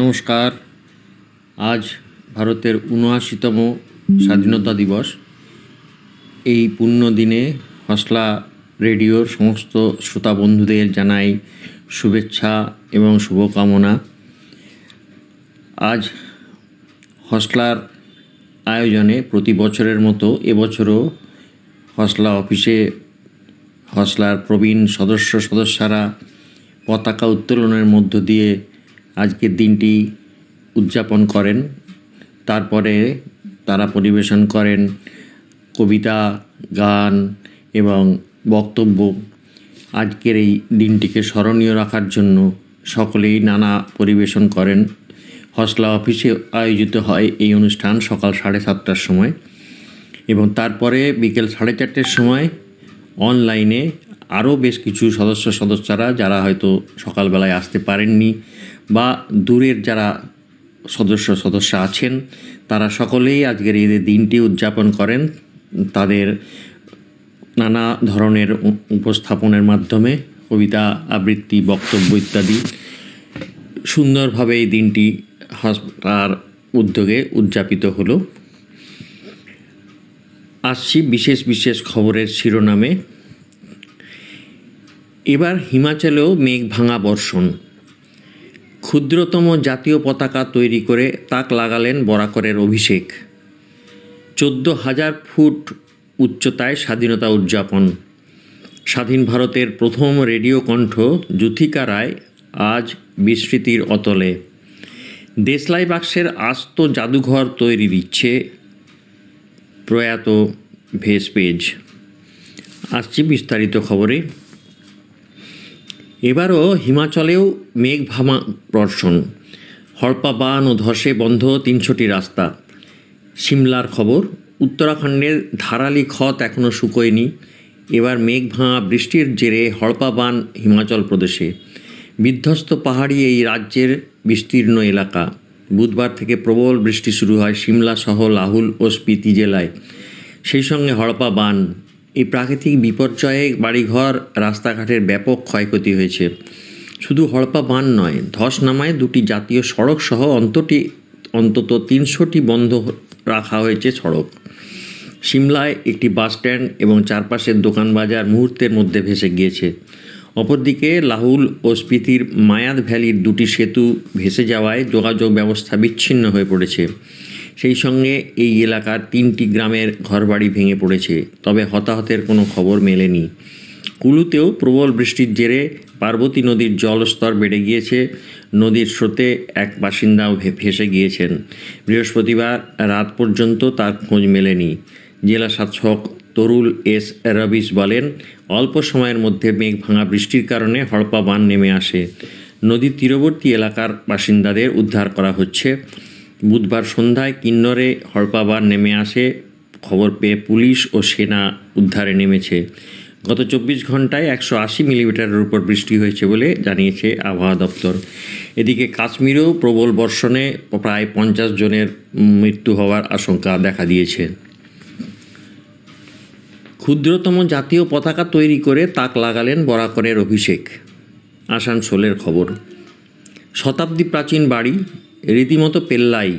নমস্কার। আজ ভারতের উনআশিতম স্বাধীনতা দিবস। এই পূর্ণ দিনে হসলা রেডিওর সমস্ত শ্রোতা বন্ধুদের জানাই শুভেচ্ছা এবং শুভকামনা। আজ হসলার আয়োজনে প্রতি বছরের মতো এবছরও হসলা অফিসে হসলার প্রবীণ সদস্য সদস্যরা পতাকা উত্তোলনের মধ্য দিয়ে আজকের দিনটি উদযাপন করেন। তারপরে তারা পরিবেশন করেন কবিতা, গান এবং বক্তব্য। আজকের এই দিনটিকে স্মরণীয় রাখার জন্য সকলেই নানা পরিবেশন করেন। হসলা অফিসে আয়োজিত হয় এই অনুষ্ঠান সকাল সাড়ে সাতটার সময় এবং তারপরে বিকেল সাড়ে চারটের সময় অনলাইনে আরও বেশ কিছু সদস্য সদস্যরা যারা হয়তো সকালবেলায় আসতে পারেননি বা দূরের যারা সদস্য সদস্য আছেন, তারা সকলেই আজকের এই দিনটি উদযাপন করেন, তাদের নানা ধরনের উপস্থাপনের মাধ্যমে কবিতা, আবৃত্তি, বক্তব্য ইত্যাদি সুন্দরভাবে এই দিনটি তার উদ্যোগে উদযাপিত হলো। আসছি বিশেষ বিশেষ খবরের শিরোনামে। এবার হিমাচলেও মেঘ ভাঙা বর্ষণ। ক্ষুদ্রতম জাতীয় পতাকা তৈরি করে তাক লাগালেন বরাকরের অভিষেক। চোদ্দ হাজার ফুট উচ্চতায় স্বাধীনতা উদযাপন। স্বাধীন ভারতের প্রথম রেডিও কণ্ঠ যুথিকা রায় আজ বিস্মৃতির অতলে। দেশলাই বাক্সের আস্ত জাদুঘর তৈরি দিচ্ছে প্রয়াত ভেস পেজ। আসছি বিস্তারিত খবরে। এবারও হিমাচলেও মেঘ ভামা বর্ষণ। হড়পা বান ও ধসে বন্ধ তিনশোটি রাস্তা। সিমলার খবর, উত্তরাখণ্ডের ধারালি ক্ষত এখনও শুকোয়নি। এবার মেঘ ভাঙা বৃষ্টির জেরে হড়পা বান হিমাচল প্রদেশে। বিধ্বস্ত পাহাড়ি এই রাজ্যের বিস্তীর্ণ এলাকা। বুধবার থেকে প্রবল বৃষ্টি শুরু হয় সিমলা সহ লাহুল ও স্পিতি জেলায়। সেই সঙ্গে হড়পা বান এই প্রাকৃতিক বিপর্যয়ে বাড়িঘর, রাস্তাঘাটের ব্যাপক ক্ষয়ক্ষতি হয়েছে। শুধু হড়পা বান নয়, ধস নামায় দুটি জাতীয় সড়ক সহ অন্তটি, অন্তত তিনশোটি বন্ধ রাখা হয়েছে সড়ক। সিমলায় একটি বাস স্ট্যান্ড এবং চারপাশের দোকান বাজার মুহূর্তের মধ্যে ভেসে গিয়েছে। অপরদিকে লাহুল ও স্পিতির মায়াদ ভ্যালির দুটি সেতু ভেসে যাওয়ায় যোগাযোগ ব্যবস্থা বিচ্ছিন্ন হয়ে পড়েছে। সেই সঙ্গে এই এলাকার তিনটি গ্রামের ঘরবাড়ি ভেঙে পড়েছে, তবে হতাহতের কোনো খবর মেলেনি। কুলুতেও প্রবল বৃষ্টির জেরে পার্বতী নদীর জলস্তর বেড়ে গিয়েছে। নদীর স্রোতে এক বাসিন্দাও ভেসে গিয়েছেন। বৃহস্পতিবার রাত পর্যন্ত তার খোঁজ মেলেনি। জেলা শাসক তরুল এস রবিস বলেন, অল্প সময়ের মধ্যে মেঘ ভাঙা বৃষ্টির কারণে হড়পা বান নেমে আসে। নদীর তীরবর্তী এলাকার বাসিন্দাদের উদ্ধার করা হচ্ছে। বুধবার সন্ধ্যায় কিন্নরে হড়পা বান নেমে আসে। খবর পেয়ে পুলিশ ও সেনা উদ্ধারে নেমেছে। গত চব্বিশ ঘন্টায় একশো আশি মিলিমিটারের উপর বৃষ্টি হয়েছে বলে জানিয়েছে আবহাওয়া দপ্তর। এদিকে কাশ্মীরেও প্রবল বর্ষণে প্রায় পঞ্চাশ জনের মৃত্যু হওয়ার আশঙ্কা দেখা দিয়েছে। ক্ষুদ্রতম জাতীয় পতাকা তৈরি করে তাক লাগালেন বরাকরের অভিষেক। আসানসোলের খবর। শতাব্দী প্রাচীন বাড়ি রীতিমতো পেল্লাই।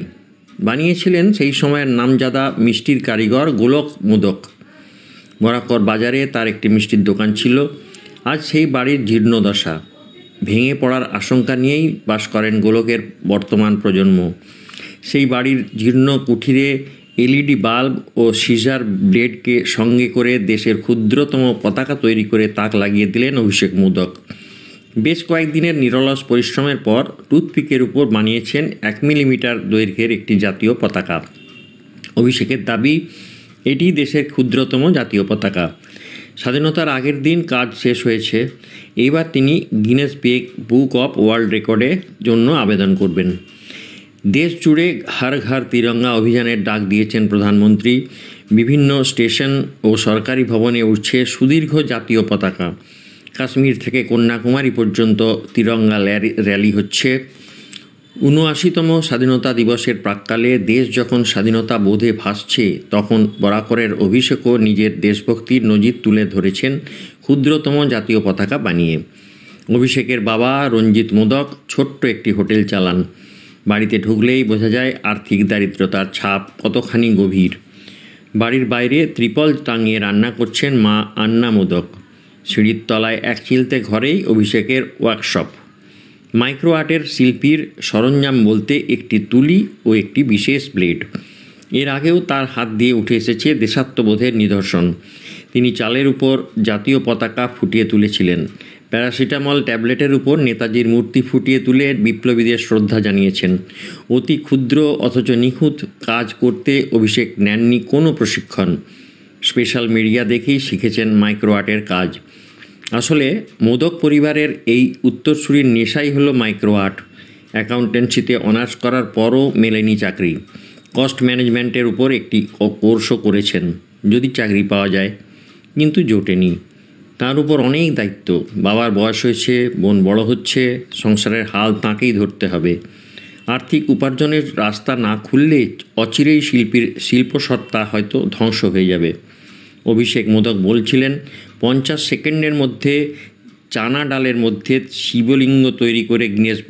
বানিয়েছিলেন সেই সময়ের নামজাদা মিষ্টির কারিগর গোলক মোদক। বরাকর বাজারে তার একটি মিষ্টির দোকান ছিল। আজ সেই বাড়ির জীর্ণদশা। ভেঙে পড়ার আশঙ্কা নিয়েই বাস করেন গোলকের বর্তমান প্রজন্ম। সেই বাড়ির জীর্ণ কুঠিরে এলইডি বাল্ব ও সিজার ব্লেডকে সঙ্গে করে দেশের ক্ষুদ্রতম পতাকা তৈরি করে তাক লাগিয়ে দিলেন অভিষেক মোদক। বেশ কয়েকদিনের নিরলস পরিশ্রমের পর টুথপিকের উপর বানিয়েছেন এক মিলিমিটার দৈর্ঘ্যের একটি জাতীয় পতাকা। অভিষেকের দাবি, এটি দেশের ক্ষুদ্রতম জাতীয় পতাকা। স্বাধীনতার আগের দিন কাজ শেষ হয়েছে। এইবার তিনি গিনেস বেক বুক অফ ওয়ার্ল্ড রেকর্ডের জন্য আবেদন করবেন। দেশ জুড়ে ঘর ঘর তিরঙ্গা অভিযানের ডাক দিয়েছেন প্রধানমন্ত্রী। বিভিন্ন স্টেশন ও সরকারি ভবনে উঠছে সুদীর্ঘ জাতীয় পতাকা। কাশ্মীর থেকে কন্যাকুমারী পর্যন্ত তিরঙ্গা র্যালি হচ্ছে। উনআশিতম স্বাধীনতা দিবসের প্রাক্কালে দেশ যখন স্বাধীনতা বোধে ভাসছে, তখন বরাকরের অভিষেকও নিজের দেশভক্তির নজির তুলে ধরেছেন ক্ষুদ্রতম জাতীয় পতাকা বানিয়ে। অভিষেকের বাবা রঞ্জিত মোদক ছোট্ট একটি হোটেল চালান। বাড়িতে ঢুকলেই বোঝা যায় আর্থিক দারিদ্রতার ছাপ কতখানি গভীর। বাড়ির বাইরে ত্রিপল টাঙিয়ে রান্না করছেন মা আন্না মোদক। সিঁড়ির তলায় এক চিলতে ঘরেই অভিষেকের ওয়ার্কশপ মাইক্রো আর্টের শিল্পীর সরঞ্জাম বলতে একটি তুলি ও একটি বিশেষ ব্লেড এর আগেও তার হাত দিয়ে উঠে এসেছে দেশাত্মবোধের নিদর্শন। তিনি চালের উপর জাতীয় পতাকা ফুটিয়ে তুলেছিলেন। প্যারাসিটামল ট্যাবলেটের উপর নেতাজির মূর্তি ফুটিয়ে তুলে বিপ্লবীদের শ্রদ্ধা জানিয়েছেন। অতি ক্ষুদ্র অথচ নিখুঁত কাজ করতে অভিষেক নেননি কোনো প্রশিক্ষণ। স্পেশাল মিডিয়া দেখেই শিখেছেন মাইক্রো আর্টের কাজ। আসলে মোদক পরিবারের এই উত্তরসূরির নেশাই হলো মাইক্রো আর্ট। অ্যাকাউন্টেন্সিতে অনার্স করার পরও মেলেনি চাকরি। কস্ট ম্যানেজমেন্টের উপর একটি কোর্সও করেছেন। যদি চাকরি পাওয়া যায়, কিন্তু জোটেনি। তার উপর অনেক দায়িত্ব। বাবার বয়স হয়েছে, বোন বড় হচ্ছে, সংসারের হাল তাঁকেই ধরতে হবে। আর্থিক উপার্জনের রাস্তা না খুললে অচিরেই শিল্পীর শিল্পসত্তা হয়তো ধ্বংস হয়ে যাবে। অভিষেক মোদক বলছিলেন, পঞ্চাশ সেকেন্ডের মধ্যে চানা ডালের মধ্যে শিবলিঙ্গ তৈরি করে গিনেস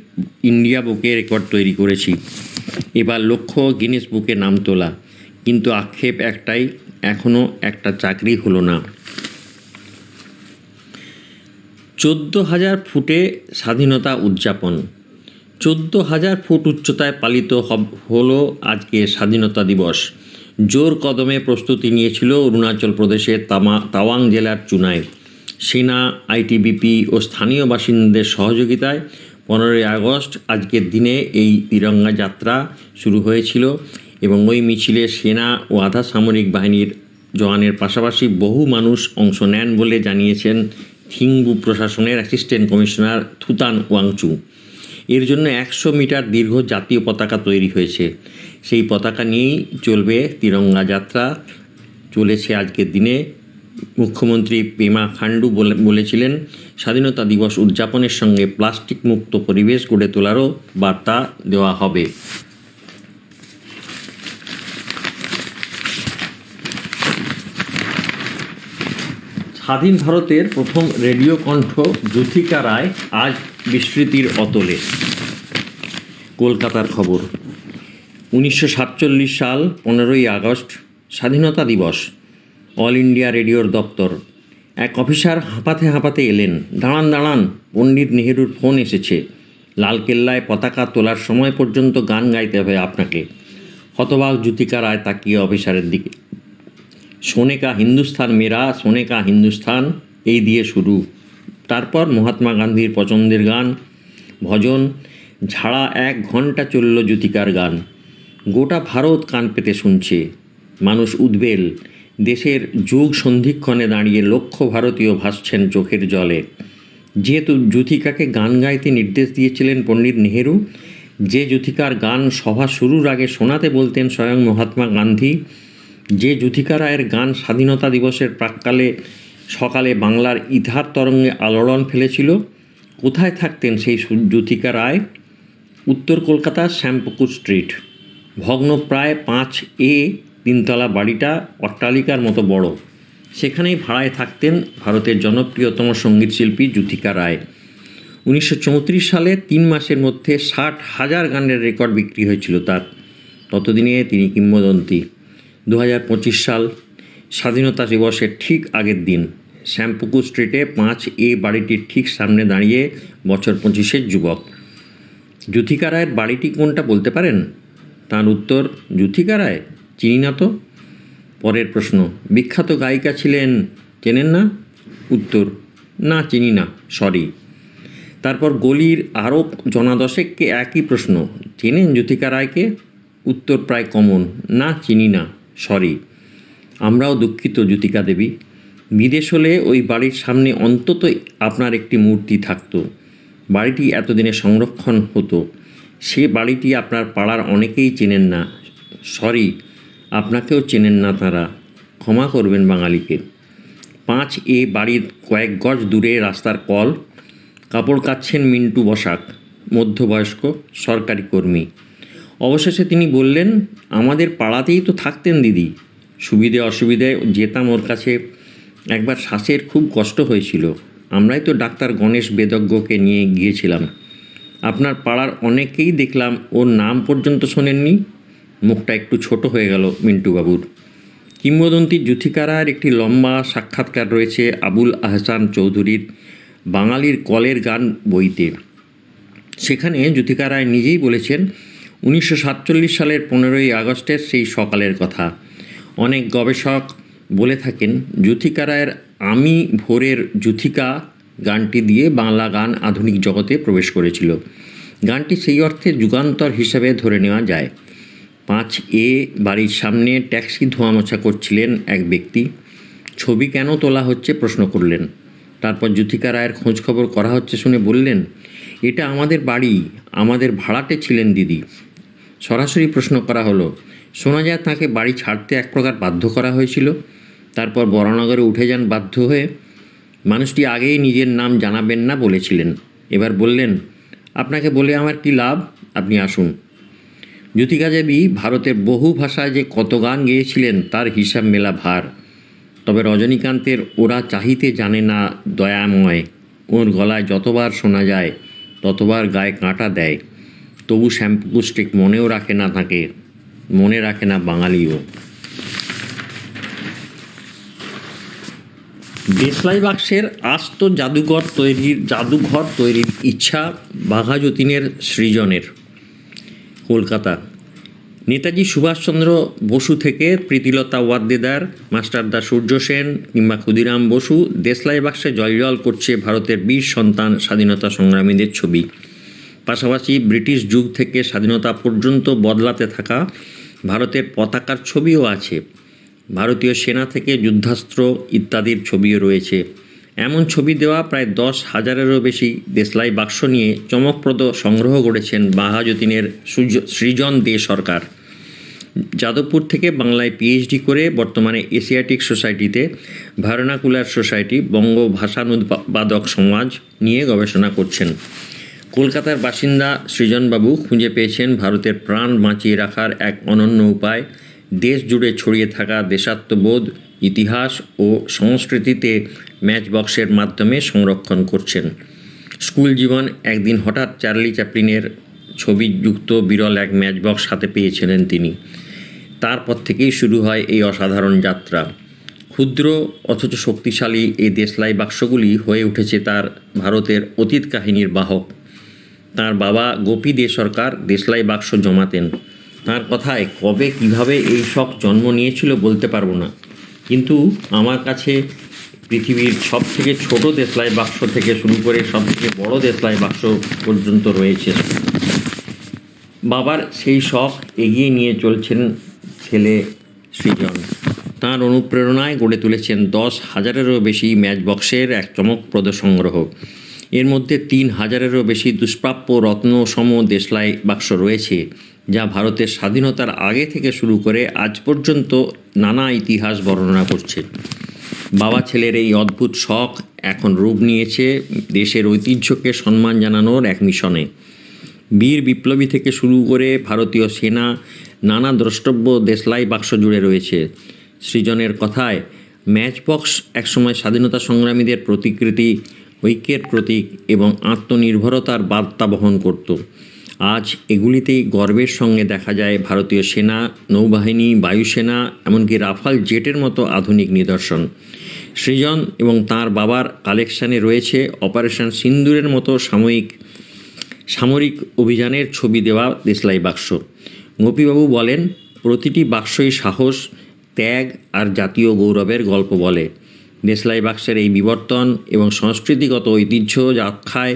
ইন্ডিয়া বুকে রেকর্ড তৈরি করেছি। এবার লক্ষ্য গিনেস বুকে নাম তোলা। কিন্তু আক্ষেপ একটাই এখনও একটা চাকরি হলো না। চোদ্দ হাজার ফুটে স্বাধীনতা উদযাপন। চোদ্দ হাজার ফুট উচ্চতায় পালিত হলো আজকে স্বাধীনতা দিবস। জোর কদমে প্রস্তুতি নিয়েছিল অরুণাচল প্রদেশের তামা, তাওয়াং জেলার চুনায় সেনা, আইটিবিপি ও স্থানীয় বাসিন্দাদের সহযোগিতায় পনেরোই আগস্ট আজকের দিনে এই তিরঙ্গা যাত্রা শুরু হয়েছিল এবং ওই মিছিলে সেনা ও আধা সামরিক বাহিনীর জওয়ানের পাশাপাশি বহু মানুষ অংশ নেন বলে জানিয়েছেন থিংবু প্রশাসনের অ্যাসিস্ট্যান্ট কমিশনার থুতান ওয়াংচু। এর জন্য একশো মিটার দীর্ঘ জাতীয় পতাকা তৈরি হয়েছে। সেই পতাকা নিয়েই চলবে তিরঙ্গা যাত্রা। চলেছে আজকের দিনে। মুখ্যমন্ত্রী পেমা খান্ডু বলে বলেছিলেন, স্বাধীনতা দিবস উদযাপনের সঙ্গে প্লাস্টিক মুক্ত পরিবেশ গড়ে তোলারও বার্তা দেওয়া হবে। স্বাধীন ভারতের প্রথম রেডিও কণ্ঠ জ্যোথিকা রায় আজ বিস্মৃতির অতলে। কলকাতার খবর। উনিশশো সাতচল্লিশ সাল, পনেরোই আগস্ট, স্বাধীনতা দিবস। অল ইন্ডিয়া রেডিওর দপ্তর। এক অফিসার হাঁপাতে হাঁপাতে এলেন। দাঁড়ান দাঁড়ান, পণ্ডিত নেহেরুর ফোন এসেছে। লালকেল্লায় পতাকা তোলার সময় পর্যন্ত গান গাইতে হবে আপনাকে। হতবাক জ্যোতিকা রায় তাকিয়ে অফিসারের দিকে। সোনে কা হিন্দুস্তান মেরা সোনে কা হিন্দুস্তান এই দিয়ে শুরু। তারপর মহাত্মা গান্ধীর পছন্দের গান, ভজন, ঝাড়া এক ঘণ্টা চলল জ্যোতিকার গান। গোটা ভারত কান পেতে শুনছে। মানুষ উদ্বেল। দেশের যুগ সন্ধিক্ষণে দাঁড়িয়ে লক্ষ ভারতীয় ভাসছেন চোখের জলে। যেহেতু জ্যোতিকাকে গান গাইতে নির্দেশ দিয়েছিলেন পণ্ডিত নেহেরু, যে জ্যোতিকার গান সভা শুরুর আগে শোনাতে বলতেন স্বয়ং মহাত্মা গান্ধী, যে জ্যোতিকা রায়ের গান স্বাধীনতা দিবসের প্রাককালে সকালে বাংলার ইধার তরঙ্গে আলোড়ন ফেলেছিল। কোথায় থাকতেন সেই জ্যোতিকা রায়? উত্তর কলকাতার শ্যামপুকুর স্ট্রিট। ভগ্ন প্রায় পাঁচ এ তিনতলা বাড়িটা অট্টালিকার মতো বড়। সেখানেই ভাড়ায় থাকতেন ভারতের জনপ্রিয়তম সংগীত শিল্পী জ্যোতিকা রায়। উনিশশো চৌত্রিশ সালে তিন মাসের মধ্যে ষাট হাজার গানের রেকর্ড বিক্রি হয়েছিল তার। ততদিনে তিনি কিংবদন্তি। দু হাজার পঁচিশ সাল স্বাধীনতা দিবসের ঠিক আগের দিন। শ্যামপুকুর স্ট্রিটে পাঁচ এ বাড়িটির ঠিক সামনে দাঁড়িয়ে বছর পঁচিশের যুবক। জ্যোতিকা রায়ের বাড়িটি কোনটা বলতে পারেন? তার উত্তর জ্যোতিকা রায়? চিনি না তো? পরের প্রশ্ন, বিখ্যাত গায়িকা ছিলেন, চেনেন না? উত্তর, না চিনি না সরি তারপর গলির আরও জনাদশেককে একই প্রশ্ন, চেনেন জ্যোতিকা রায়কে? উত্তর প্রায় কমন না চিনি না সরি আমরাও দুঃখিত, জ্যোতিকা দেবী। বিদেশ হলে ওই বাড়ির সামনে অন্তত আপনার একটি মূর্তি থাকতো। বাড়িটি এতদিনে সংরক্ষণ হতো। সে বাড়িটি আপনার পাড়ার অনেকেই চেনেন না। সরি, আপনাকেও চেনেন না তারা। ক্ষমা করবেন বাঙালিকে। পাঁচ এ বাড়ির কয়েক গজ দূরে রাস্তার কল। কাপড় কাচ্ছেন মিন্টু বসাক, মধ্যবয়স্ক, সরকারি কর্মী। অবশেষে তিনি বললেন, আমাদের পাড়াতেই তো থাকতেন দিদি। সুবিধে অসুবিধায় যেতাম ওর কাছে। একবার শ্বাসের খুব কষ্ট হয়েছিল। আমরাই তো ডাক্তার গণেশ বেদজ্ঞকে নিয়ে গিয়েছিলাম। আপনার পাড়ার অনেকেই দেখলাম ওর নাম পর্যন্ত শোনেননি। মুখটা একটু ছোট হয়ে গেল মিন্টুবাবুর। কিংবদন্তি জুথিকা রায়ের একটি লম্বা সাক্ষাৎকার রয়েছে আবুল আহসান চৌধুরীর বাঙালির কলের গান বইতে। সেখানে জ্যোতিকা রায় নিজেই বলেছেন, উনিশশো সাতচল্লিশ সালের পনেরোই আগস্টের সেই সকালের কথা। অনেক গবেষক বলে থাকেন, জ্যোতিকা রায়ের আমি ভোরের জ্যোতিকা গানটি দিয়ে বাংলা গান আধুনিক জগতে প্রবেশ করেছিল। গানটি সেই অর্থে যুগান্তর হিসাবে ধরে নেওয়া যায়। পাঁচ এ বাড়ির সামনে ট্যাক্সি ধোয়ামোছা করছিলেন এক ব্যক্তি। ছবি কেন তোলা হচ্ছে প্রশ্ন করলেন। তারপর জ্যোতিকা রায়ের খোঁজ খবর করা হচ্ছে শুনে বললেন, এটা আমাদের বাড়ি, আমাদের ভাড়াটে ছিলেন দিদি। সরাসরি প্রশ্ন করা হলো শোনা যায় তাকে বাড়ি ছাড়তে এক প্রকার বাধ্য করা হয়েছিল। তারপর বরানগরে উঠে যান বাধ্য হয়ে। মানুষটি আগেই নিজের নাম জানাবেন না বলেছিলেন। এবার বললেন, আপনাকে বলে আমার কি লাভ? আপনি আসুন। জ্যোতিকা দেবী ভারতের বহু ভাষায় যে কত গান গেয়েছিলেন তার হিসাব মেলা ভার। তবে রজনীকান্তের ওরা চাহিতে জানে না দয়াময়। ওর গলায় যতবার শোনা যায়, ততবার গায়ে কাঁটা দেয়। তবু শ্যাম্পু স্টিক মনেও রাখে না তাকে। মনে রাখে না বাঙালিও। দেশলাই বাক্সের আস্ত জাদুঘর তৈরির জাদুঘর তৈরির ইচ্ছা বাঘা যতীনের সৃজনের। কলকাতা। নেতাজি সুভাষচন্দ্র বসু থেকে প্রীতিলতা ওয়াদ্দেদার মাস্টারদা সূর্য সেন কিংবা ক্ষুদিরাম বসু দেশলাই বাক্সে জলজল করছে ভারতের বীর সন্তান স্বাধীনতা সংগ্রামীদের ছবি। পাশাপাশি ব্রিটিশ যুগ থেকে স্বাধীনতা পর্যন্ত বদলাতে থাকা ভারতের পতাকার ছবিও আছে। ভারতীয় সেনা থেকে যুদ্ধাস্ত্র ইত্যাদির ছবিও রয়েছে। এমন ছবি দেওয়া প্রায় দশ হাজারেরও বেশি দেশলাই বাক্স নিয়ে চমকপ্রদ সংগ্রহ করেছেন বাহাযতীনের সুজ- সৃজন দে সরকার। যাদবপুর থেকে বাংলায় পিএইচডি করে বর্তমানে এশিয়াটিক সোসাইটিতে ভারনাকুলার সোসাইটি বঙ্গ ভাষানুৎপাদক সমাজ নিয়ে গবেষণা করছেন। কলকাতার বাসিন্দা সৃজনবাবু খুঁজে পেয়েছেন ভারতের প্রাণ বাঁচিয়ে রাখার এক অনন্য উপায়। দেশ জুড়ে ছড়িয়ে থাকা দেশাত্মবোধ, ইতিহাস ও সংস্কৃতিতে ম্যাচ বক্সের মাধ্যমে সংরক্ষণ করছেন। স্কুল জীবন একদিন হঠাৎ চার্লি চ্যাপলিনের ছবিযুক্ত বিরল এক ম্যাচ বক্স হাতে পেয়েছিলেন তিনি। তারপর থেকেই শুরু হয় এই অসাধারণ যাত্রা। ক্ষুদ্র অথচ শক্তিশালী এই দেশলাই বাক্সগুলি হয়ে উঠেছে তার ভারতের অতীত কাহিনীর বাহক। তার বাবা গোপী দে সরকার দেশলাই বাক্স জমাতেন। তার কথায় কবে কীভাবে এই শখ জন্ম নিয়েছিল বলতে পারব না। কিন্তু আমার কাছে পৃথিবীর সব থেকে ছোটো দেশলাই বাক্স থেকে শুরু করে সব থেকে বড় দেশলাই বাক্স পর্যন্ত রয়েছে। বাবার সেই শখ এগিয়ে নিয়ে চলছেন ছেলে সৃজন। তার অনুপ্রেরণায় গড়ে তুলেছেন দশ হাজারেরও বেশি ম্যাচ বক্সের এক চমকপ্রদ সংগ্রহ। এর মধ্যে তিন হাজারেরও বেশি দুষ্প্রাপ্য রত্ন সম দেশলাই বাক্স রয়েছে, যা ভারতের স্বাধীনতার আগে থেকে শুরু করে আজ পর্যন্ত নানা ইতিহাস বর্ণনা করছে। বাবা ছেলের এই অদ্ভুত শখ এখন রূপ নিয়েছে দেশের ঐতিহ্যকে সম্মান জানানোর এক মিশনে। বীর বিপ্লবী থেকে শুরু করে ভারতীয় সেনা, নানা দ্রষ্টব্য দেশলাই বাক্স জুড়ে রয়েছে। সৃজনের কথায় ম্যাচ বক্স একসময় স্বাধীনতা সংগ্রামীদের প্রতিকৃতি ঐক্যের প্রতীক এবং আত্মনির্ভরতার বার্তা বহন করত। আজ এগুলিতেই গর্বের সঙ্গে দেখা যায় ভারতীয় সেনা, নৌবাহিনী, বায়ুসেনা, এমনকি রাফাল জেটের মতো আধুনিক নিদর্শন। সৃজন এবং তার বাবার কালেকশানে রয়েছে অপারেশন সিন্দুরের মতো সাময়িক, সামরিক অভিযানের ছবি দেওয়া দেশলাই বাক্স। গোপীবাবু বলেন, প্রতিটি বাক্সই সাহস, ত্যাগ আর জাতীয় গৌরবের গল্প বলে। দেশলাই বাক্সের এই বিবর্তন এবং সংস্কৃতিগত ঐতিহ্য আখ্যায়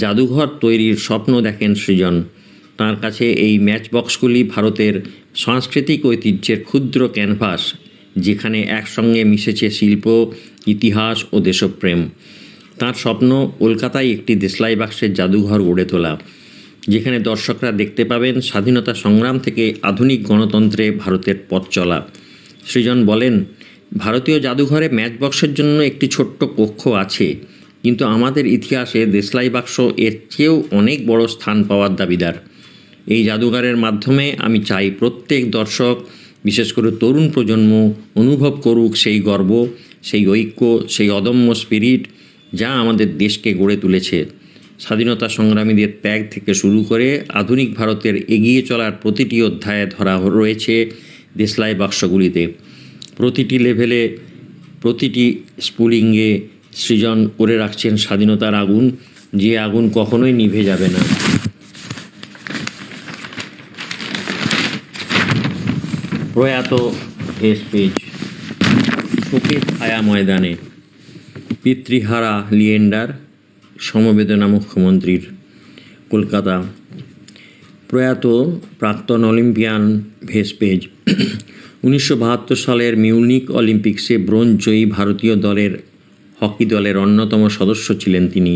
জাদুঘর তৈরির স্বপ্ন দেখেন সৃজন। তার কাছে এই ম্যাচ বক্সগুলি ভারতের সাংস্কৃতিক ঐতিহ্যের ক্ষুদ্র ক্যানভাস, যেখানে একসঙ্গে মিশেছে শিল্প, ইতিহাস ও দেশপ্রেম। তার স্বপ্ন কলকাতায় একটি দেশলাই বাক্সের জাদুঘর গড়ে তোলা, যেখানে দর্শকরা দেখতে পাবেন স্বাধীনতা সংগ্রাম থেকে আধুনিক গণতন্ত্রে ভারতের পথ চলা। সৃজন বলেন ভারতীয় জাদুঘরে ম্যাচ বক্সের জন্য একটি ছোট্ট কক্ষ আছে, কিন্তু আমাদের ইতিহাসে দেশলাই বাক্স এর চেয়েও অনেক বড় স্থান পাওয়ার দাবিদার। এই জাদুঘরের মাধ্যমে আমি চাই প্রত্যেক দর্শক, বিশেষ করে তরুণ প্রজন্ম, অনুভব করুক সেই গর্ব, সেই ঐক্য, সেই অদম্য স্পিরিট যা আমাদের দেশকে গড়ে তুলেছে। স্বাধীনতা সংগ্রামীদের ত্যাগ থেকে শুরু করে আধুনিক ভারতের এগিয়ে চলার প্রতিটি অধ্যায়ে ধরা রয়েছে দেশলাই বাক্সগুলিতে। প্রতিটি লেভেলে, প্রতিটি স্পুলিংয়ে সৃজন করে রাখছেন স্বাধীনতার আগুন, যে আগুন কখনোই নিভে যাবে না। প্রয়াত ভেসপেজ শোকের ছায়া ময়দানে পিতৃহারা লিয়েন্ডার, সমবেদনা মুখ্যমন্ত্রীর কলকাতা প্রয়াত প্রাক্তন অলিম্পিয়ান ভেসপেজ। উনিশশো বাহাত্তর সালের মিউনিক অলিম্পিক্সে ব্রোঞ্জ জয়ী ভারতীয় দলের, হকি দলের অন্যতম সদস্য ছিলেন তিনি।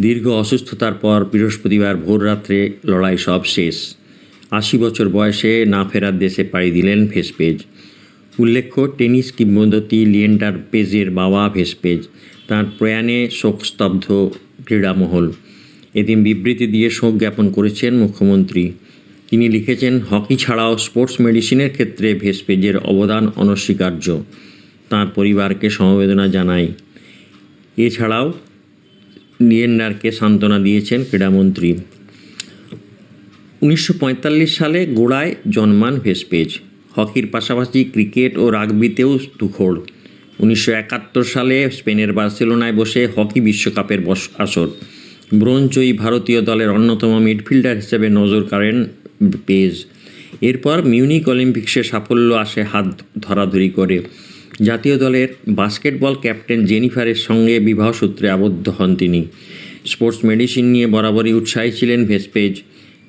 দীর্ঘ অসুস্থতার পর বৃহস্পতিবার ভোররাত্রে লড়াই সব শেষ। আশি বছর বয়সে না ফেরার দেশে পাড়ি দিলেন ভেসপেজ। উল্লেখ্য, টেনিস কিংবদন্তি লিয়েন্ডার পেজের বাবা ভেসপেজ। তার প্রয়াণে শোকস্তব্ধ ক্রীড়ামহল। এদিন বিবৃতি দিয়ে শোক জ্ঞাপন করেছেন মুখ্যমন্ত্রী। তিনি লিখেছেন, হকি ছাড়াও স্পোর্টস মেডিসিনের ক্ষেত্রে ভেসপেজের অবদান অনস্বীকার্য। তার পরিবারকে সমবেদনা জানাই। এছাড়াও লিয়েন্ডারকে সান্ত্বনা দিয়েছেন ক্রীড়ামন্ত্রী। উনিশশো পঁয়তাল্লিশ সালে গোড়ায় জন্মান ভেসপেজ। হকির পাশাপাশি ক্রিকেট ও রাগবিতেও তুখোড়। উনিশশো সালে স্পেনের বার্সেলোনায় বসে হকি বিশ্বকাপের বস আসর। ব্রোঞ্জয়ী ভারতীয় দলের অন্যতম মিডফিল্ডার হিসেবে নজর কাড়েন পেজ। এরপর মিউনিক অলিম্পিক্সে সাফল্য আসে হাত ধরাধরি করে। জাতীয় দলের বাস্কেটবল ক্যাপ্টেন জেনিফারের সঙ্গে বিবাহ সূত্রে আবদ্ধ হন তিনি। স্পোর্টস মেডিসিন নিয়ে বরাবরই উৎসাহী ছিলেন ভেসপেজ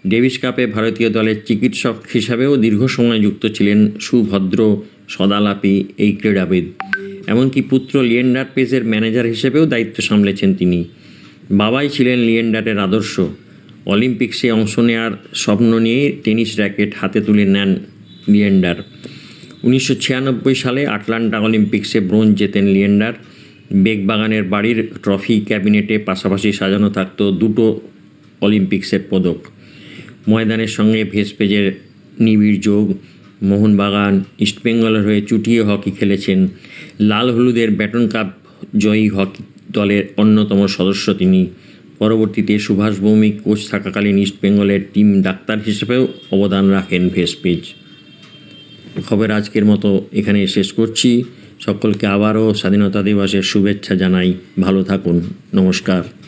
ডেভিস কাপে ভারতীয় দলের চিকিৎসক হিসাবেও দীর্ঘ সময় যুক্ত ছিলেন সুভদ্র সদালাপি এই ক্রীড়াবিদ। এমনকি পুত্র লিয়েন্ডার পেজের ম্যানেজার হিসেবেও দায়িত্ব সামলেছেন তিনি। বাবাই ছিলেন লিয়েন্ডারের আদর্শ। অলিম্পিক্সে অংশ নেওয়ার স্বপ্ন নিয়ে টেনিস র্যাকেট হাতে তুলে নেন লিয়েন্ডার। উনিশশো ছিয়ানব্বই সালে আটলান্টা অলিম্পিক্সে ব্রোঞ্জ জেতেন লিয়েন্ডার। বেগবাগানের বাড়ির ট্রফি ক্যাবিনেটে পাশাপাশি সাজানো থাকতো দুটো অলিম্পিক্সের পদক। ময়দানের সঙ্গে ভেসপেজের নিবিড় যোগ, মোহনবাগান, ইস্টবেঙ্গলের হয়ে চুটিয়ে হকি খেলেছেন। লাল হলুদের ব্যাটন কাপ জয়ী হকি দলের অন্যতম সদস্য তিনি। পরবর্তীতে সুভাষ ভৌমিক কোচ থাকাকালীন ইস্টবেঙ্গলের টিম ডাক্তার হিসেবেও অবদান রাখেন ভেসপেজ। খবর আজকের মতো এখানে শেষ করছি। সকলকে আবারও স্বাধীনতা দিবসের শুভেচ্ছা জানাই। ভালো থাকুন। নমস্কার।